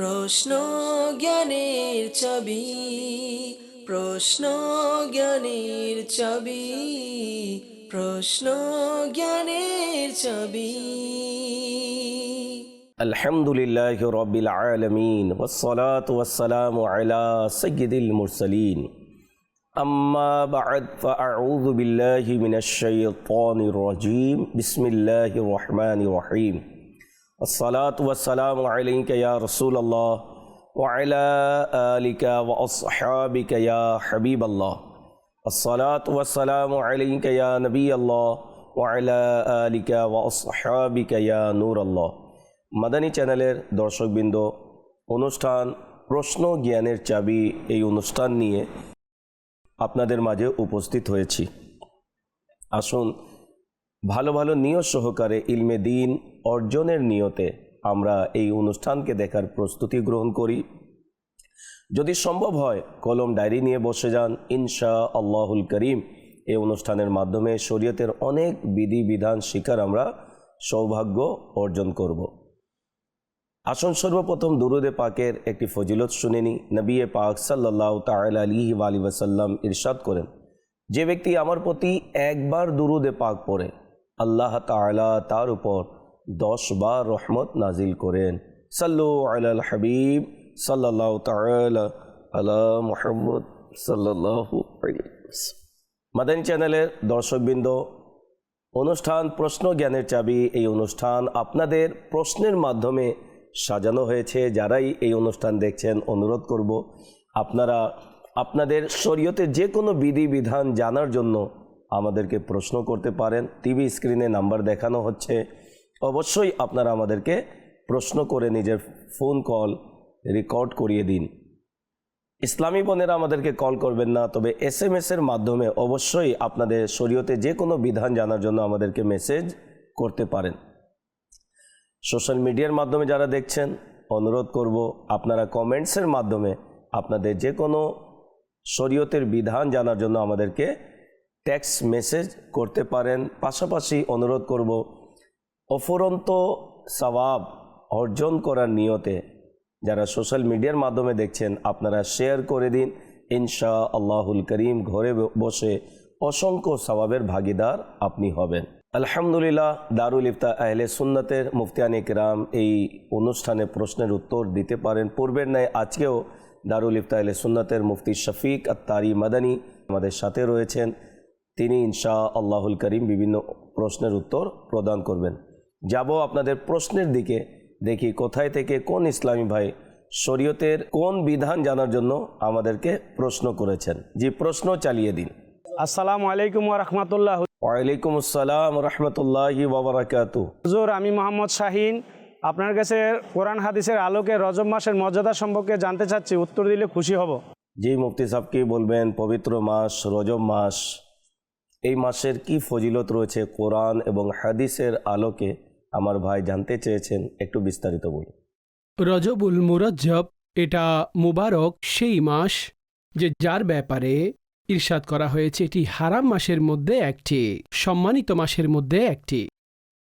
প্রশ্ন জ্ঞানের চাবি প্রশ্ন জ্ঞানের চাবি প্রশ্ন জ্ঞানের চাবি الحمد لله رب العالمين والصلاة والسلام على سيد المرسلين أما بعد فأعوذ بالله من الشيطان الرجيم بسم الله الرحمن الرحيم الصلاة والسلام عليك يا رسول الله وعلى آلك وأصحابك يا حبيب الله الصلاة والسلام عليك يا نبي الله وعلى آلك وأصحابك يا نور الله মাদানী চ্যানেলের দর্শকবৃন্দ অনুষ্ঠান প্রশ্ন জ্ঞানের চাবি এই অনুষ্ঠান নিয়ে আপনাদের মাঝে উপস্থিত হয়েছি আসুন ভালো ভালো নিয়ত সহকারে ইলমে দিন অর্জনের নিয়তে আমরা এই অনুষ্ঠানকে দেখার প্রস্তুতি গ্রহণ করি। যদি সম্ভব হয়, কলম ডায়েরি নিয়ে বসে যান। ইনশা আল্লাহুল করিম, এই অনুষ্ঠানের মাধ্যমে শরীয়তের অনেক বিধি বিধান শিকার আমরা সৌভাগ্য অর্জন করব। আসন সর্বপ্রথম দুরুদে পাকের একটি ফজিলত শুনেনি নবী পাক সাল্লাহ তাল আলী আলী ওয়াসাল্লাম ইরশাদ করেন, যে ব্যক্তি আমার প্রতি একবার দুরুদে পাক পড়ে আল্লাহ তাআলা তার উপর দশ বার রহমত নাজিল করেন। সাল্লু আলাল হাবিব সাল্লাহ আলা মুহাম্মদ মাদানী চ্যানেলের দর্শকবৃন্দ, অনুষ্ঠান প্রশ্ন জ্ঞানের চাবি, এই অনুষ্ঠান আপনাদের প্রশ্নের মাধ্যমে সাজানো হয়েছে। যারাই এই অনুষ্ঠান দেখছেন, অনুরোধ করব আপনারা আপনাদের শরীয়তের যে কোনো বিধি বিধান জানার জন্য আমাদেরকে প্রশ্ন করতে পারেন। টিভি স্ক্রিনে নাম্বার দেখানো হচ্ছে। অবশ্যই আপনারা আমাদেরকে প্রশ্ন করে নিজের ফোন কল রেকর্ড করিয়ে দিন। ইসলামী বোনেরা আমাদেরকে কল করবেন না, তবে এস এম এর মাধ্যমে অবশ্যই আপনাদের শরীয়তে যে কোনো বিধান জানার জন্য আমাদেরকে মেসেজ করতে পারেন। সোশ্যাল মিডিয়ার মাধ্যমে যারা দেখছেন, অনুরোধ করব আপনারা কমেন্টসের মাধ্যমে আপনাদের যে কোনো শরীয়তের বিধান জানার জন্য আমাদেরকে টেক্সট মেসেজ করতে পারেন পাশাপাশি অনুরোধ করব অফুরন্ত সওয়াব অর্জন করার নিয়তে যারা সোশ্যাল মিডিয়ার মাধ্যমে দেখছেন, আপনারা শেয়ার করে দিন ইনশা আল্লাহুল করিম ঘরে বসে অসংখ্য সওয়াবের ভাগিদার আপনি হবেন। আলহামদুলিল্লাহ, দারুল ইফতা আহলে সুন্নতের মুফতিয়ান ইকরাম এই অনুষ্ঠানে প্রশ্নের উত্তর দিতে পারেন। পূর্বের ন্যায় আজকেও দারুল ইফতা আহলে সুন্নতের মুফতি শফিক আত্তারি মাদানী আমাদের সাথে রয়েছেন। তিনি ইনশা আল্লাহুল করিম বিভিন্ন প্রশ্নের উত্তর প্রদান করবেন। যাব আপনাদের প্রশ্নের দিকে দেখি কোথায় থেকে কোন ইসলামী ভাই শরীয়তের কোন বিধান জানার জন্য আমাদেরকে প্রশ্ন করেছেন। যে প্রশ্ন চালিয়ে দিন। আসসালামু আলাইকুম রহমতুল্লাহ। ওয়ালাইকুম আসসালাম রহমতুল্লাহ বাবরাকাত হুজুর আমি মোহাম্মদ শাহিন। আপনার কাছে কোরআন হাদিসের আলোকে রজব মাসের মর্যাদা সম্পর্কে জানতে চাচ্ছি উত্তর দিলে খুশি হব। জি মুফতি সাহেব কি বলবেন? পবিত্র মাস রজব মাস। এই মাসের কি ফজিলত রয়েছে কোরআন এবং হাদিসের আলোকে? আমার ভাই জানতে চেয়েছেন, একটু বিস্তারিত বলুন। রজবুল মুরজ্জব, এটা মুবারক সেই মাস যে যার ব্যাপারে ইরশাদ করা হয়েছে। এটি হারাম মাসের মধ্যে একটি, সম্মানিত মাসের মধ্যে একটি।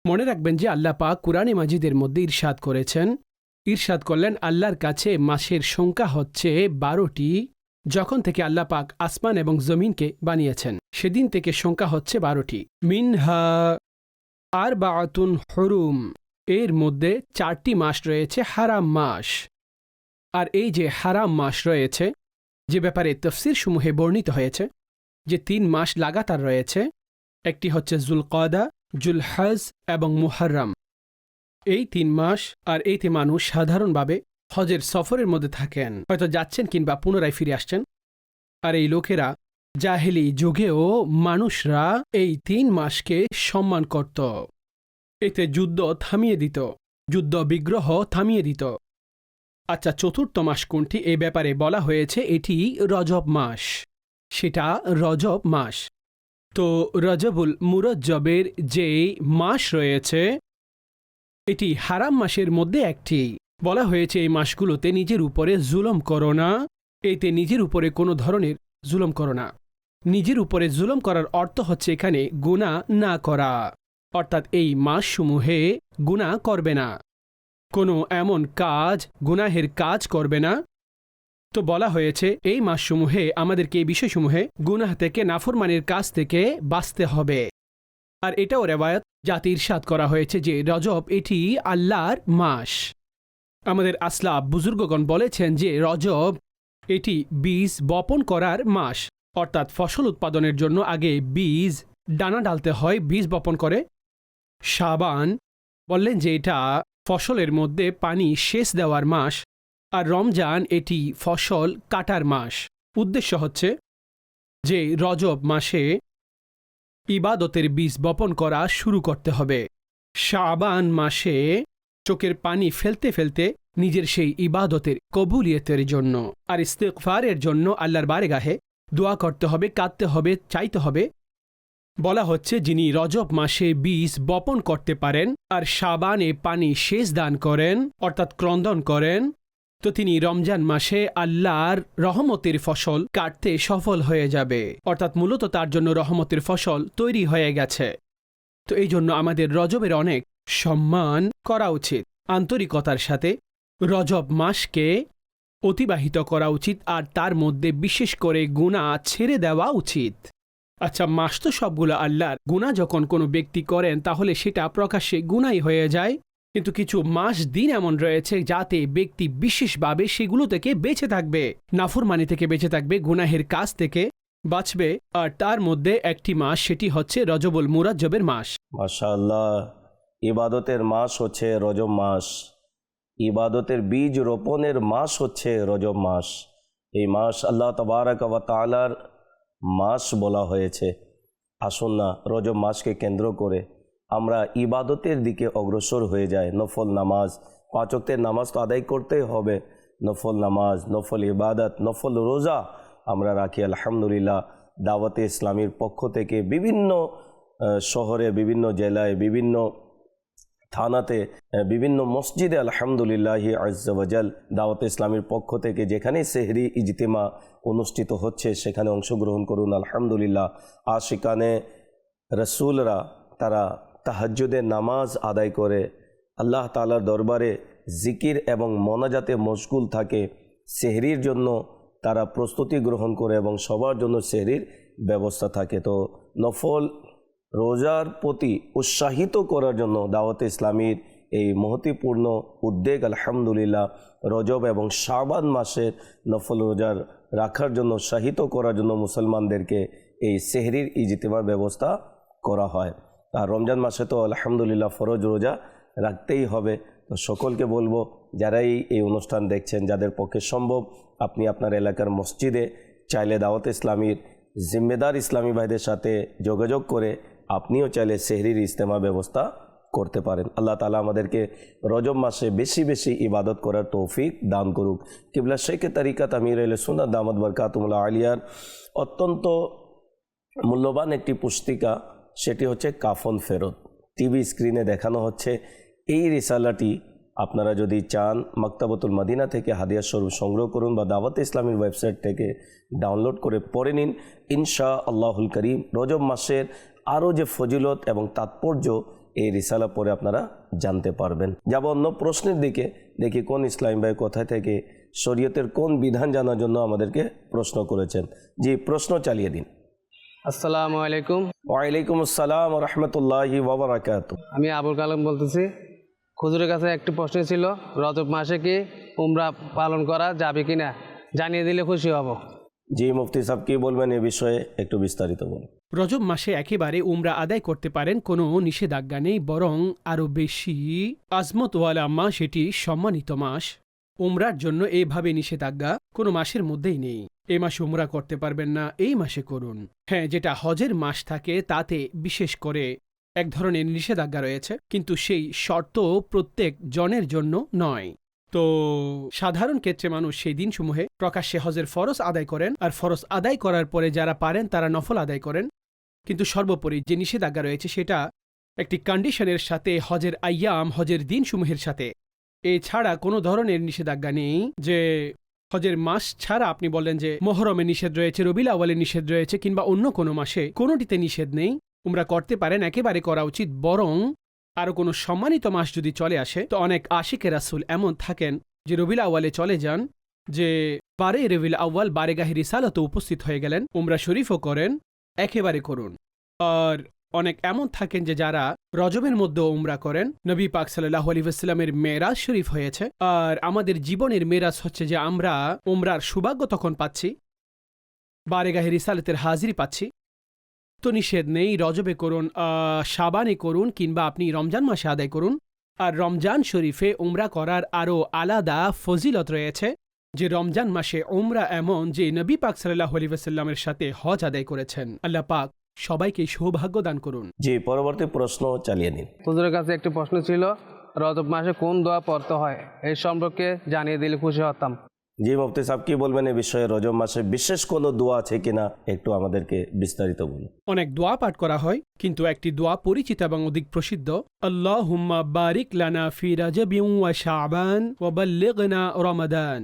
মনে রাখবেন যে আল্লাহ পাক কুরআনে মাজিদের মধ্যে ইরশাদ করেছেন। ইরশাদ করলেন আল্লাহর কাছে মাসের সংখ্যা হচ্ছে বারোটি যখন থেকে আল্লাহ পাক আসমান এবং জমিনকে বানিয়েছেন, সেদিন থেকে সংখ্যা হচ্ছে বারোটি। মিনহা আর বাতুন হরুম, এর মধ্যে চারটি মাস রয়েছে হারাম মাস। আর এই যে হারাম মাস রয়েছে, যে ব্যাপারে তফসির সমূহে বর্ণিত হয়েছে, যে তিন মাস লাগাতার রয়েছে, একটি হচ্ছে জুলকদা, জুলহাজ এবং মুহাররাম। এই তিন মাস আর এইতে মানুষ সাধারণভাবে হজের সফরের মধ্যে থাকেন। হয়তো যাচ্ছেন কিংবা পুনরায় ফিরে আসছেন। আর এই লোকেরা জাহেলি যুগেও মানুষরা এই তিন মাসকে সম্মান করত। এতে যুদ্ধ থামিয়ে দিত, যুদ্ধ বিগ্রহ থামিয়ে দিত। আচ্ছা চতুর্থ মাস কোনটি? এ ব্যাপারে বলা হয়েছে এটি রজব মাস। সেটা রজব মাস। তো রজবুল মুরজ্জবের যে মাস রয়েছে, এটি হারাম মাসের মধ্যে একটি। বলা হয়েছে এই মাসগুলোতে নিজের উপরে জুলম করো না। এতে নিজের উপরে কোনো ধরনের জুলম করো না। নিজের উপরে জুলম করার অর্থ হচ্ছে এখানে গুণা না করা। অর্থাৎ এই মাসসমূহে গুণা করবে না। কোনো এমন কাজ, গুনাহের কাজ করবে না। তো বলা হয়েছে এই মাসসমূহে আমাদেরকে এই বিষয়সমূহে গুনাহ থেকে, নাফরমানের কাজ থেকে বাঁচতে হবে। আর এটাও রেবায়ত জাতির ইরশাদ করা হয়েছে যে রজব এটি আল্লাহর মাস। আমাদের আসলাফ বুজুর্গগণ বলেছেন যে রজব, এটি বীজ বপন করার মাস। অর্থাৎ ফসল উৎপাদনের জন্য আগে বীজ, ডানা ডালতে হয়, বীজ বপন করে। সাবান বললেন যে এটা ফসলের মধ্যে পানি সেচ দেওয়ার মাস আর রমজান এটি ফসল কাটার মাস। উদ্দেশ্য হচ্ছে যে রজব মাসে ইবাদতের বীজ বপন করা শুরু করতে হবে। শাবান মাসে চোখের পানি ফেলতে ফেলতে নিজের সেই ইবাদতের কবুলিয়তের জন্য আর ইস্তেকফারের জন্য আল্লাহর বারেগাহে দোয়া করতে হবে, কাঁদতে হবে, চাইতে হবে। বলা হচ্ছে, যিনি রজব মাসে বীজ বপন করতে পারেন আর সাবানে পানি শেষ দান করেন, অর্থাৎ ক্রন্দন করেন, তো তিনি রমজান মাসে আল্লাহর রহমতের ফসল কাটতে সফল হয়ে যাবে, অর্থাৎ মূলত তার জন্য রহমতের ফসল তৈরি হয়ে গেছে। তো এই জন্য আমাদের রজবের অনেক সম্মান করা উচিত। আন্তরিকতার সাথে রজব মাসকে অতিবাহিত করা উচিত আর তার মধ্যে বিশেষ করে গুণা ছেড়ে দেওয়া উচিত। আচ্ছা মাস তো সবগুলো আল্লাহর। গুণা যখন কোনো ব্যক্তি করেন, তাহলে সেটা প্রকাশ্যে গুণাই হয়ে যায়। কিন্তু কিছু মাস দিন এমন রয়েছে যাতে ব্যক্তি বিশেষভাবে সেগুলো থেকে বেঁচে থাকবে, নাফরমানি থেকে বেঁচে থাকবে, গুনাহের কাজ থেকে বাঁচবে। আর তার মধ্যে একটি মাস, সেটি হচ্ছে রজবুল মুরাজ্জবের মাস। মাশাআল্লাহ। ইবাদতের মাস হচ্ছে রজব মাস। ইবাদতের বীজ রোপণের মাস হচ্ছে রজব মাস। এই মাস আল্লাহ তবারক ওয়া তাআলার মাস বলা হয়েছে। আসুন না রজব মাসকে কেন্দ্র করে আমরা ইবাদতের দিকে অগ্রসর হয়ে যাই। নফল নামাজ পাঁচকের নামাজ তো আদায় করতেই হবে। নফল নামাজ, নফল ইবাদত, নফল রোজা আমরা রাখি। আলহামদুলিল্লাহ দাওয়াতে ইসলামীর পক্ষ থেকে বিভিন্ন শহরে বিভিন্ন জেলায় বিভিন্ন থানাতে বিভিন্ন মসজিদে আলহামদুলিল্লাহ আজ্জাল দাওয়াত ইসলামের পক্ষ থেকে যেখানে সেহরি ইজতেমা অনুষ্ঠিত হচ্ছে, সেখানে অংশগ্রহণ করুন। আলহামদুলিল্লাহ আর সেখানে রসুলরা তারা তাহাজ্জুদের নামাজ আদায় করে। আল্লাহ তালার দরবারে জিকির এবং মনাজাতে মশগুল থাকে। সেহরির জন্য তারা প্রস্তুতি গ্রহণ করে এবং সবার জন্য সেহরির ব্যবস্থা থাকে। তো নফল রোজার প্রতি উৎসাহিত করার জন্য দাওয়াতে ইসলামীর এই মহতিপূর্ণ উদ্বেগ আলহামদুলিল্লাহ, রজব এবং শাবান মাসের নফল রোজার রাখার জন্য উৎসাহিত করার জন্য মুসলমানদেরকে এই সেহরির ইজতেমার ব্যবস্থা করা হয়। আর রমজান মাসে তো আলহামদুলিল্লাহ ফরজ রোজা রাখতেই হবে। তো সকলকে বলব, যারাই এই অনুষ্ঠান দেখছেন, যাদের পক্ষে সম্ভব, আপনি আপনার এলাকার মসজিদে চাইলে দাওয়াত ইসলামীর জিম্মেদার ইসলামী ভাইদের সাথে যোগাযোগ করে আপনিও চাইলে সেহরির ইজতেমা ব্যবস্থা করতে পারেন। আল্লাহ তালা আমাদেরকে রজব মাসে বেশি বেশি ইবাদত করার তৌফিক দান করুক। কিবলা শেখ তারিকাত আমির আল সুনাদ দামদ বরকাতুমুল্লাহ আলিয়ার অত্যন্ত মূল্যবান একটি পুস্তিকা, সেটি হচ্ছে কাফন ফেরত। টিভি স্ক্রিনে দেখানো হচ্ছে এই রিসালাটি। আপনারা যদি চান মাক্তাবতুল মদিনা থেকে হাদিয়া স্বরূপ সংগ্রহ করুন বা দাওয়াত ইসলামীর ওয়েবসাইট থেকে ডাউনলোড করে পড়ে নিন ইনশা আল্লাহুল করিম। রজব মাসের আরও যে ফজিলত এবং তাৎপর্য এই রিসালা পরে আপনারা জানতে পারবেন। যাব অন্য প্রশ্নের দিকে দেখি কোন ইসলাম ভাই কোথায় থেকে শরীয়তের কোন বিধান জানার জন্য আমাদেরকে প্রশ্ন করেছেন। জি প্রশ্ন চালিয়ে দিন। আসসালামু আলাইকুম। ওয়ালাইকুম আসসালাম রহমতুল্লাহি ওবরাকাত আমি আবুল কালাম বলতেছি। খুজুরের কাছে একটি প্রশ্ন ছিল রজব মাসে কি উমরা পালন করা যাবে কি না জানিয়ে দিলে খুশি হব। জি মুফতি সাহেব কি বলবেন এ বিষয়ে একটু বিস্তারিত বলুন। রজব মাসে একেবারে উমরা আদায় করতে পারেন কোনো নিষেধাজ্ঞা নেই, বরং আরও বেশি আজমতওয়ালা মাস এটি সম্মানিত মাস। উমরার জন্য এভাবে নিষেধাজ্ঞা কোনো মাসের মধ্যেই নেই। এ মাসে উমরা করতে পারবেন না, এই মাসে করুন। হ্যাঁ যেটা হজের মাস থাকে, তাতে বিশেষ করে এক ধরনের নিষেধাজ্ঞা রয়েছে, কিন্তু সেই শর্ত প্রত্যেক জনের জন্য নয়। তো সাধারণ ক্ষেত্রে মানুষ সেই দিনসমূহে প্রকাশ্যে হজের ফরজ আদায় করেন, আর ফরজ আদায় করার পরে যারা পারেন, তারা নফল আদায় করেন। কিন্তু সর্বোপরি যে নিষেধাজ্ঞা রয়েছে সেটা একটি কন্ডিশনের সাথে হজের আয়াম, হজের দিনসমূহের সাথে। এছাড়া কোনো ধরনের নিষেধাজ্ঞা নেই যে হজের মাস ছাড়া আপনি বলেন যে মহরমে নিষেধ রয়েছে রবিল আওয়ালে নিষেধ রয়েছে কিংবা অন্য কোনো মাসে কোনোটিতে নিষেধ নেই। উমরা করতে পারেন, একেবারে করা উচিত। বরং আরও কোনো সম্মানিত মাস যদি চলে আসে, তো অনেক আশিকে রাসুল এমন থাকেন যে রবিল আউয়ালে চলে যান, যে বারে রবিল আউয়াল বারেগাহি রিসালতে উপস্থিত হয়ে গেলেন, উমরা শরীফও করেন। একেবারে করুন। আর অনেক এমন থাকেন যে যারা রজবের মধ্যে উমরা করেন। নবী পাক সাল্লাহ আলী আসসালামের মেরাজ শরীফ হয়েছে। আর আমাদের জীবনের মেরাজ হচ্ছে যে আমরা উমরার সৌভাগ্য তখন পাচ্ছি। বারেগাহি রিসালতের হাজিরি পাচ্ছি। তো নিষেধ নেই, রজবে করুন সাবানে করুন কিংবা আপনি রমজান মাসে আদায় করুন। আর রমজান শরীফে উমরা করার আরও আলাদা ফজিলত রয়েছে। যে রমজান মাসে ওমরা এমন যে নবী পাক সাল্লাহ আলী ওয়াসাল্লামের সাথে হজ আদায় করেছেন আল্লাহ পাক সবাইকে সৌভাগ্য দান করুন। জি পরবর্তী প্রশ্ন চালিয়ে দিন হুজুরের কাছে একটি প্রশ্ন ছিল রজব মাসে কোন দোয়া পড়তে হয়? এই সম্পর্কে জানিয়ে দিলে খুশি হতাম। জি মুফতি সাহেব কি বলবেন এই বিষয়ে? রজব মাসে বিশেষ কোনো দোয়া আছে কিনা? একটু আমাদেরকে বিস্তারিত বলুন। অনেক দোয়া পাঠ করা হয় কিন্তু একটি দোয়া পরিচিত এবং অধিক প্রসিদ্ধ আল্লাহ হুম্মা বারিক লানা ফি রাজবিউ ওয়া শাবান ওয়া বাল্লিগনা রমাদান।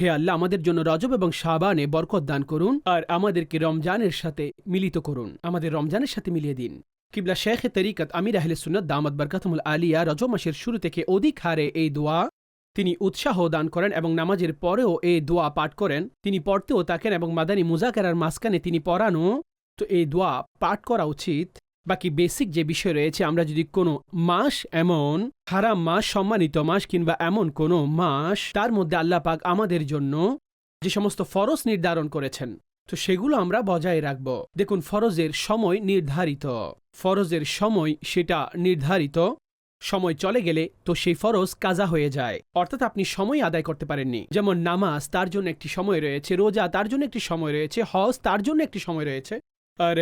হে আল্লাহ, আমাদের জন্য রজব এবং শাবানে বরকত দান করুন আর আমাদেরকে রমজানের সাথে মিলিত করুন। আমাদের রমজানের সাথে মিলিয়ে দিন। কিবলা শেখ তরিকত আমির আহলে সুন্নত দামদ বরকাতমুল আলিয়া রজব মাসের শুরু থেকে অধিক হারে এই দোয়া তিনি উৎসাহ দান করেন এবং নামাজের পরেও এই দোয়া পাঠ করেন। তিনি পড়তেও তাকেন এবং মাদানী মুজাকেরার মাঝখানে তিনি পড়ানো। তো এই দোয়া পাঠ করা উচিত। বাকি বেসিক যে বিষয় রয়েছে, আমরা যদি কোনো মাস এমন, হারাম মাস, সম্মানিত মাস কিংবা এমন কোনো মাস, তার মধ্যে আল্লাহ পাক আমাদের জন্য যে সমস্ত ফরজ নির্ধারণ করেছেন, তো সেগুলো আমরা বজায় রাখব। দেখুন, ফরজের সময় নির্ধারিত। ফরজের সময় সেটা নির্ধারিত। সময় চলে গেলে তো সেই ফরজ কাজা হয়ে যায়। অর্থাৎ আপনি সময় আদায় করতে পারেননি। যেমন নামাজ, তার জন্য একটি সময় রয়েছে। রোজা, তার জন্য একটি সময় রয়েছে। হজ, তার জন্য একটি সময় রয়েছে। আর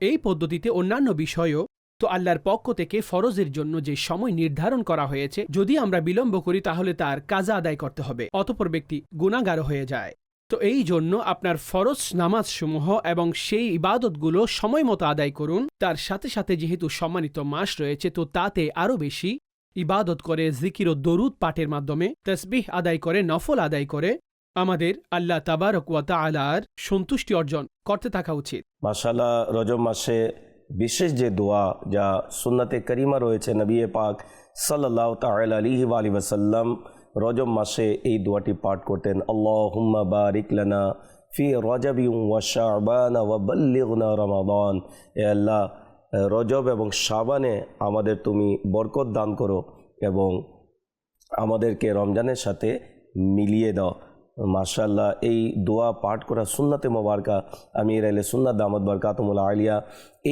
এই পদ্ধতিতে অন্যান্য বিষয়ও তো আল্লাহর পক্ষ থেকে ফরজের জন্য যে সময় নির্ধারণ করা হয়েছে, যদি আমরা বিলম্ব করি তাহলে তার কাজা আদায় করতে হবে, অতপর ব্যক্তি গুণাগার হয়ে যায়। তো এই জন্য আপনার ফরজ নামাজসমূহ এবং সেই ইবাদতগুলো সময় মতো আদায় করুন, তার সাথে সাথে যেহেতু সম্মানিত মাস রয়েছে, তো তাতে আরও বেশি ইবাদত করে, জিকির ও দরুদ পাঠের মাধ্যমে, তসবিহ আদায় করে, নফল আদায় করে আমাদের আল্লাহ তাবারক ওয়া তাআলার সন্তুষ্টি অর্জন করতে থাকা উচিত। মাশাল্লাহ রজব মাসে বিশেষ যে দোয়া যা সুন্নাতে করিমা রয়েছে নবী পাক সাল্লাহ তাল আলিহি আলী ওসাল্লাম রজব মাসে এই দোয়াটি পাঠ করতেন আল্লাহ হুম্মা বারিক লানা ফি রজবি ওয়া শাবান ওয়া বাল্লিগনা রমাদান। এ আল্লাহ, রজব এবং শাবানে আমাদের তুমি বরকত দান করো এবং আমাদেরকে রমজানের সাথে মিলিয়ে দাও। মার্শাল্লাহ এই দোয়া পাঠ করা সুন্নাতে মোবারকা, আমির আলে সুন্নাত দামদ বরকাতমুল আলিয়া,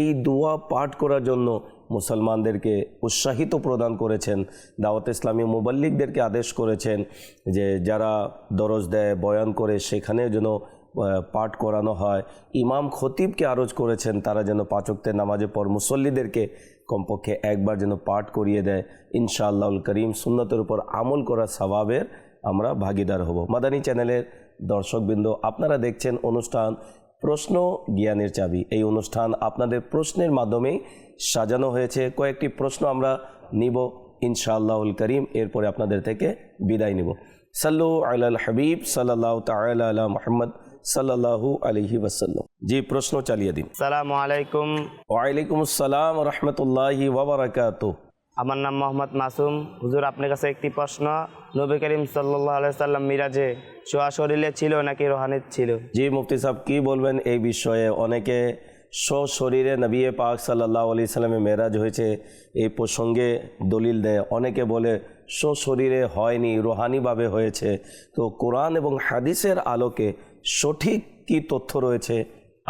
এই দোয়া পাঠ করার জন্য মুসলমানদেরকে উৎসাহিত প্রদান করেছেন, দাওয়াত ইসলামী মুবাল্লিকদেরকে আদেশ করেছেন যে যারা দরজ দেয়, বয়ান করে সেখানে যেন পাঠ করানো হয়। ইমাম খতিবকে আরজ করেছেন, তারা যেন পাচকতে নামাজে পর মুসল্লিদেরকে কমপক্ষে একবার যেন পাঠ করিয়ে দেয়। ইনশাআল্লাহুল করিম, সুন্নতের উপর আমল করা স্বভাবের আমরা ভাগিদার হব। মাদানী চ্যানেলের দর্শকবৃন্দ আপনারা দেখছেন অনুষ্ঠান প্রশ্ন জ্ঞানের চাবি। এই অনুষ্ঠান আপনাদের প্রশ্নের মাধ্যমেই সাজানো হয়েছে। কয়েকটি প্রশ্ন আমরা নিব ইনশাআল্লাহুল করিম এরপরে আপনাদের থেকে বিদায় নিব। সাল্লু আলাল হাবিব সাল্লাহ আলা মোহাম্মদ সাল্লাল্লাহু আলহি ওয়াসাল্লাম। জি প্রশ্ন চালিয়ে দিন। সালামু আলাইকুম। ওয়ালাইকুম আসসালাম রহমতুল্লাহি ওবরাকাত আমার নাম মোহাম্মদ মাসুম। হুজুর, আপনার কাছে একটি প্রশ্ন। নবী করিম সাল্লাহ সাল্লাম মিরাজে শোয়া শরীরে ছিল নাকি রোহানিত ছিল? জি, মুফতি সাহেব, কি বলবেন এই বিষয়ে? অনেকে সশরীরে নবী পাক সাল্লাহ আলি সাল্লামে মেরাজ হয়েছে এই প্রসঙ্গে দলিল দেয়। অনেকে বলে সশরীরে হয়নি, রোহানিভাবে হয়েছে। তো কোরআন এবং হাদিসের আলোকে সঠিক কি তথ্য রয়েছে,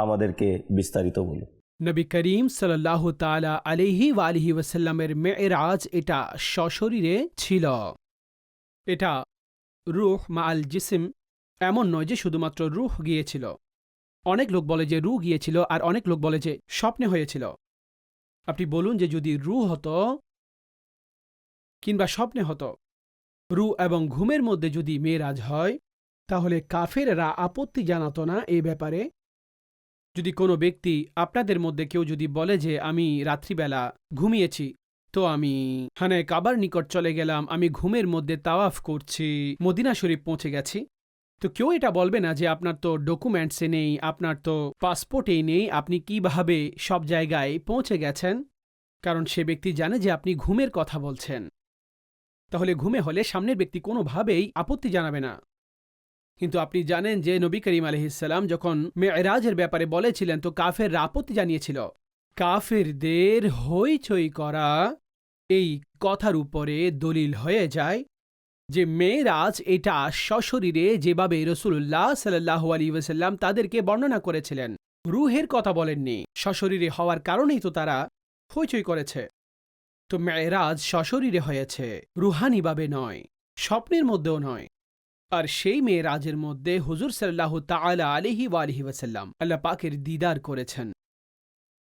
আমাদেরকে বিস্তারিত বলুন। নবী করিম সাল্লাহ তালা আলিহি ওয়ালিহি ওয়াসাল্লামের মেয়েরাজ এটা সশরীরে ছিল। এটা রুহ মা আল জিসিম এমন নয় যে শুধুমাত্র রুহ গিয়েছিল। অনেক লোক বলে যে রু গিয়েছিল আর অনেক লোক বলে যে স্বপ্নে হয়েছিল। আপনি বলুন যে যদি রু হতো কিংবা স্বপ্নে হতো রু এবং ঘুমের মধ্যে যদি মেয়েরাজ হয়, তাহলে কাফেররা আপত্তি জানাতো না এই ব্যাপারে। যদি কোনো ব্যক্তি আপনাদের মধ্যে কেউ যদি বলে যে, আমি রাত্রিবেলা ঘুমিয়েছি, তো আমি হানে কাবার নিকট চলে গেলাম, আমি ঘুমের মধ্যে তাওয়াফ করছি, মদিনা শরীফ পৌঁছে গেছি, তো কেউ এটা বলবে না যে, আপনার তো ডকুমেন্টসে নেই, আপনার তো পাসপোর্টেই নেই, আপনি কীভাবে সব জায়গায় পৌঁছে গেছেন? কারণ সে ব্যক্তি জানে যে, আপনি ঘুমের কথা বলছেন। তাহলে ঘুমে হলে সামনের ব্যক্তি কোনোভাবেই আপত্তি জানাবে না। কিন্তু আপনি জানেন যে নবী করিম আলহিসাল্লাম যখন মেয়েরাজের ব্যাপারে বলেছিলেন, তো কাফের আপত্তি জানিয়েছিল। কাফেরদের হইচই করা এই কথার উপরে দলিল হয়ে যায় যে মেয়েরাজ এটা সশরীরে যেভাবে রসুল্লাহ সাল্লাহ আলী ওসাল্লাম তাদেরকে বর্ণনা করেছিলেন, রুহের কথা বলেননি। সশরীরে হওয়ার কারণেই তো তারা হইচই করেছে। তো মেয়েরাজ সশরীরে হয়েছে, রুহানিভাবে নয়, স্বপ্নের মধ্যেও নয়। আর সেই মেয়েরাজের মধ্যে হুজুর সাল্লাহ তালা আলিহি ওয়ালিহি ওয়াসাল্লাম আল্লাহ পাকের দিদার করেছেন।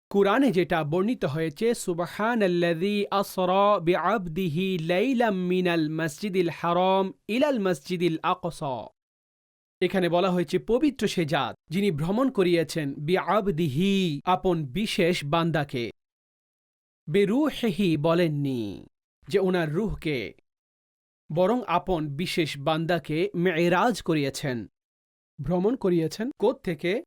কুরআনে যেটা বর্ণিত হয়েছে সুবহান আল্লাযী আসরা বিআবদিহি লাইলাম মিনাল মসজিদিল হারাম ইলাল মসজিদিল আকসা। এখানে বলা হয়েছে, পবিত্র সে জাত যিনি ভ্রমণ করিয়েছেন বিআবদিহি, আপন বিশেষ বান্দাকে। বেরুহেহি বলেননি যে ওনার রুহকে বরং আপন বিশেষ বান্দাকে মেয়েরাজ করিয়েছেন। ভ্রমণ করিয়েছেন থেকে?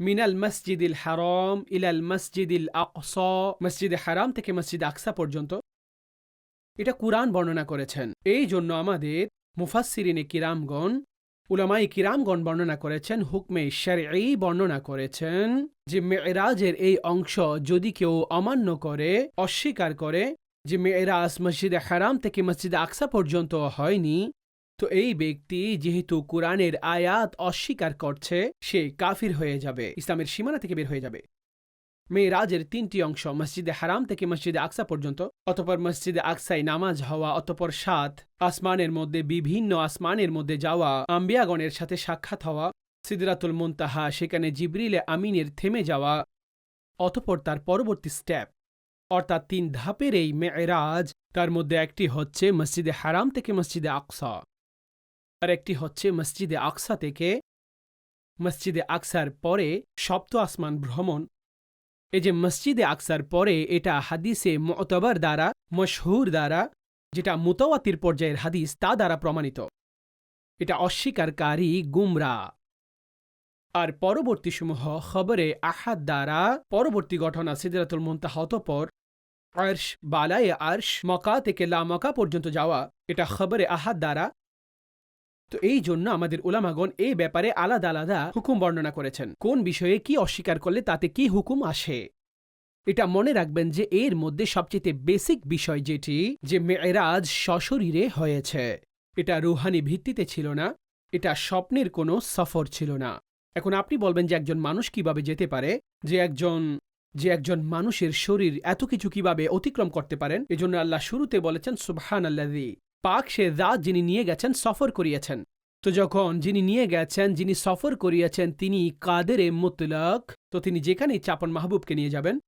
মিনাল মসজিদিল হারাম ইলাল মসজিদিল আকস। মসজিদে হারাম থেকে মসজিদ আকসা পর্যন্ত। এটা কুরআন বর্ণনা করেছেন। এই জন্য আমাদের মুফাসসিরিনে কিরামগণ উলামাই কিরামগণ বর্ণনা করেছেন, হুকমে এই বর্ণনা করেছেন যে মেয়েরাজের এই অংশ যদি কেউ অমান্য করে, অস্বীকার করে যে মেয়েরাজ মসজিদে হারাম থেকে মসজিদে আকসা পর্যন্ত হয়নি। তো এই ব্যক্তি যেহেতু কোরআনের আয়াত অস্বীকার করছে, সে কাফির হয়ে যাবে, ইসলামের সীমানা থেকে বের হয়ে যাবে। মেয়েরাজের তিনটি অংশ, মসজিদে হারাম থেকে মসজিদে আকসা পর্যন্ত, অতপর মসজিদে আকসায় নামাজ হওয়া, অতপর সাত, আসমানের মধ্যে বিভিন্ন আসমানের মধ্যে যাওয়া, আম্বিয়াগণের সাথে সাক্ষাৎ হওয়া, সিদরাতুল মুনতাহা, সেখানে জিবরিলে আমিনের থেমে যাওয়া, অতপর তার পরবর্তী স্টেপ অর্থাৎ তিন ধাপের এই মেয়েরাজ, তার মধ্যে একটি হচ্ছে মসজিদে হারাম থেকে মসজিদে আকসা। আর একটি হচ্ছে মসজিদে আকসা থেকে মসজিদে আকসার পরে সপ্ত আসমান ভ্রমণ। এই যে মসজিদে আকসার পরে এটা হাদিসে মতবার দ্বারা, মশহুর দ্বারা, যেটা মুতাওয়াতির পর্যায়ের হাদিস, তা দ্বারা প্রমাণিত। এটা অস্বীকারী গুমরা। আর পরবর্তী সমূহ খবরে আহাদ দ্বারা, পরবর্তী ঘটনা সিদরাতুল মুন্তাহা অতঃপর। আর্শ বালায়ে আর্শ মকা থেকে লা মকা পর্যন্ত যাওয়া, এটা খবরে আহাদ দ্বারা। তো এই জন্য আমাদের উলামাগণ এই ব্যাপারে আলাদা আলাদা হুকুম বর্ণনা করেছেন। কোন বিষয়ে কি অস্বীকার করলে তাতে কি হুকুম আসে? এটা মনে রাখবেন যে এর মধ্যে সবচেয়ে বেসিক বিষয় যেটি, যে মেয়েরাজ সশরীরে হয়েছে। এটা রুহানি ভিত্তিতে ছিল না, এটা স্বপ্নের কোনো সফর ছিল না। এখন আপনি বলবেন যে একজন মানুষ কীভাবে যেতে পারে? যে একজন যে একজন মানুষের শরীর এত কিছু কীভাবে অতিক্রম করতে পারেন, এজন্য আল্লাহ শুরুতে বলেছেন সুবহান আল্লাদি পাক সে রাত যিনি নিয়ে গেছেন, সফর করিয়েছেন। তো যখন যিনি নিয়ে গেছেন, যিনি সফর করিয়েছেন, তিনি কাদের এ মুতলক। তো তিনি যেখানেই চাপন মাহবুবকে নিয়ে যাবেন,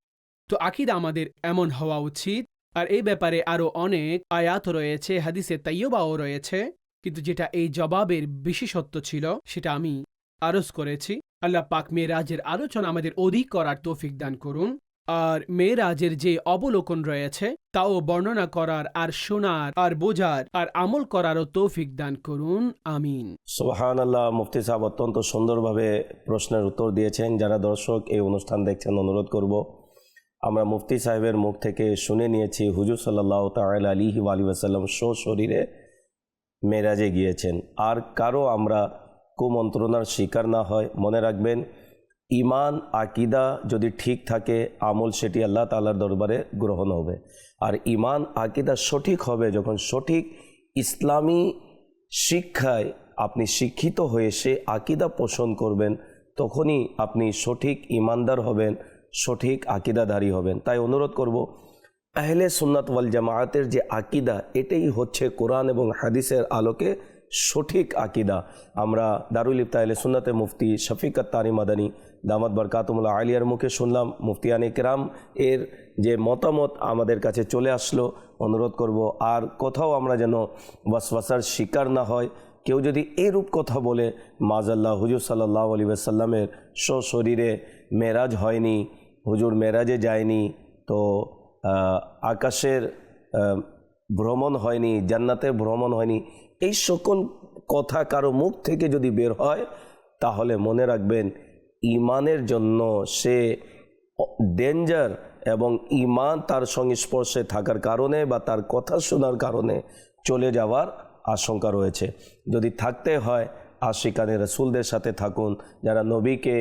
তো আকিদা আমাদের এমন হওয়া উচিত। আর এই ব্যাপারে আরও অনেক আয়াত রয়েছে, হাদিসে তাইয়বাও রয়েছে। কিন্তু যেটা এই জবাবের বিশেষত্ব ছিল, সেটা আমি আরজ করেছি। আল্লাহ পাক মেয়েরাজের আলোচনা আমাদের অধিক করার তৌফিক দান করুন। আর মেয়েরাজের যে অবলোকন রয়েছে, তাও বর্ণনা করার আর শোনার আর বোঝার আর আমল করারও তৌফিক দান করুন। আমিন। সোহান আল্লাহ মুফতি সাহেব অত্যন্ত সুন্দরভাবে প্রশ্নের উত্তর দিয়েছেন। যারা দর্শক এই অনুষ্ঠান দেখছেন, অনুরোধ করব, আমরা মুফতি সাহেবের মুখ থেকে শুনে নিয়েছি, হুজুর সাল্লাহ তাল আলিহি আলী আসাল্লাম শো শরীরে মেরাজে গিয়েছেন। আর কারও আমরা কুমন্ত্রণার শিকার না হয়, মনে রাখবেন ইমান আকিদা যদি ঠিক থাকে, আমল সেটি আল্লাহ তালার দরবারে গ্রহণ হবে। আর ইমান আকিদা সঠিক হবে যখন সঠিক ইসলামী শিক্ষায় আপনি শিক্ষিত হয়ে সে আকিদা পোষণ করবেন, তখনই আপনি সঠিক ইমানদার হবেন, সঠিক আকিদাধারী হবেন। তাই অনুরোধ করব, আহলে সুন্নাত ওয়াল জামায়াতের যে আকিদা, এটাই হচ্ছে কোরআন এবং হাদিসের আলোকে সঠিক আকিদা। আমরা দারুল ইফতা আহলে সুন্নাতে মুফতি শফিকত তারি মাদানী, দামাত বরকাতমুল্লা আলিয়ার মুখে শুনলাম, মুফতিয়ানি কেরাম, এর যে মতামত আমাদের কাছে চলে আসলো, অনুরোধ করব আর কোথাও আমরা যেন ওয়াসওয়াসার শিকার না হয়, কেউ যদি এরূপ কথা বলে, মাজাল্লাহ হুজুর সাল্লাহ আলী সাল্লামের শরীরে মেরাজ হয়নি, হুজুর মেরাজে যায়নি, তো আকাশের ভ্রমণ হয়নি জান্নাতের ভ্রমণ হয়নি এই সকল কথা কারও মুখ থেকে যদি বের হয়, তাহলে মনে রাখবেন ইমানের জন্য সে ডেঞ্জার এবং ইমান তার সংস্পর্শে থাকার কারণে বা তার কথা শোনার কারণে চলে যাওয়ার আশঙ্কা রয়েছে। যদি থাকতে হয়, আশিকানে রসুলদের সাথে থাকুন, যারা নবীকে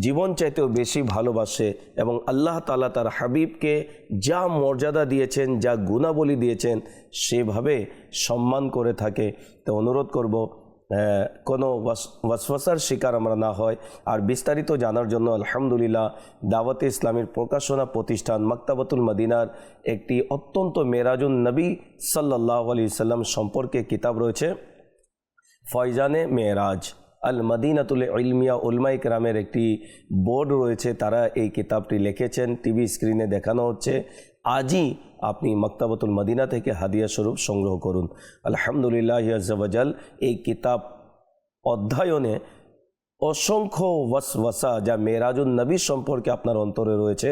জীবন চাইতেও বেশি ভালোবাসে এবং আল্লাহ তালা তার হাবিবকে যা মর্যাদা দিয়েছেন, যা গুণাবলী দিয়েছেন, সেভাবে সম্মান করে থাকে। তো অনুরোধ করব কোনো ওয়াস- ওয়াসওয়াসার শিকার আমরা না হয়। আর বিস্তারিত জানার জন্য আলহামদুলিল্লাহ, দাওয়াতে ইসলামের প্রকাশনা প্রতিষ্ঠান মাক্তাবাতুল মদিনার একটি অত্যন্ত মেরাজুন নবী সাল্লাহ আলি সাল্লাম সম্পর্কে কিতাব রয়েছে, ফয়জানে মেয়েরাজ আল মদিনাতুল ইলমিয়া উলমাই কেরামের একটি বোর্ড রয়েছে, তারা এই কিতাবটি লিখেছেন, টিভি স্ক্রিনে দেখানো হচ্ছে। আজই আপনি মক্তাবতুল মদিনা থেকে হাদিয়া স্বরূপ সংগ্রহ করুন। আলহামদুলিল্লাহ আজাল এই কিতাব অধ্যয়নে অসংখ্য ওয়াসওয়াসা যা মেরাজুন নবী সম্পর্কে আপনার অন্তরে রয়েছে,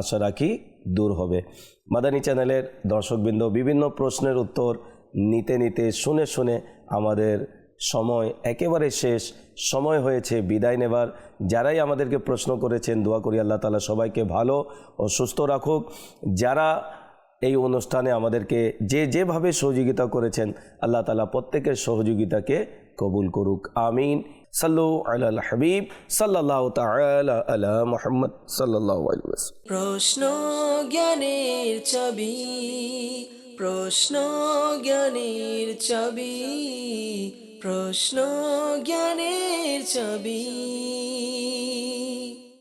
আশা রাখি দূর হবে। মাদানী চ্যানেলের দর্শকবৃন্দ বিভিন্ন প্রশ্নের উত্তর নিতে নিতে শুনে শুনে আমাদের সময় একেবারে শেষ, সময় হয়েছে বিদায় নেবার। যারাই আমাদেরকে প্রশ্ন করেছেন, দোয়া করি আল্লাহ তালা সবাইকে ভালো ও সুস্থ রাখুক। যারা এই অনুষ্ঠানে আমাদেরকে যে যেভাবে সহযোগিতা করেছেন, আল্লাহ তালা প্রত্যেকের সহযোগিতাকে কবুল করুক। আমিন। সাল্লু আল হাবিব সাল্লাহ আলা মোহাম্মদ সাল্লাহ প্রশ্ন জ্ঞানের ছবি প্রশ্ন জ্ঞানের ছবি প্রশ্ন জ্ঞানের ছবি।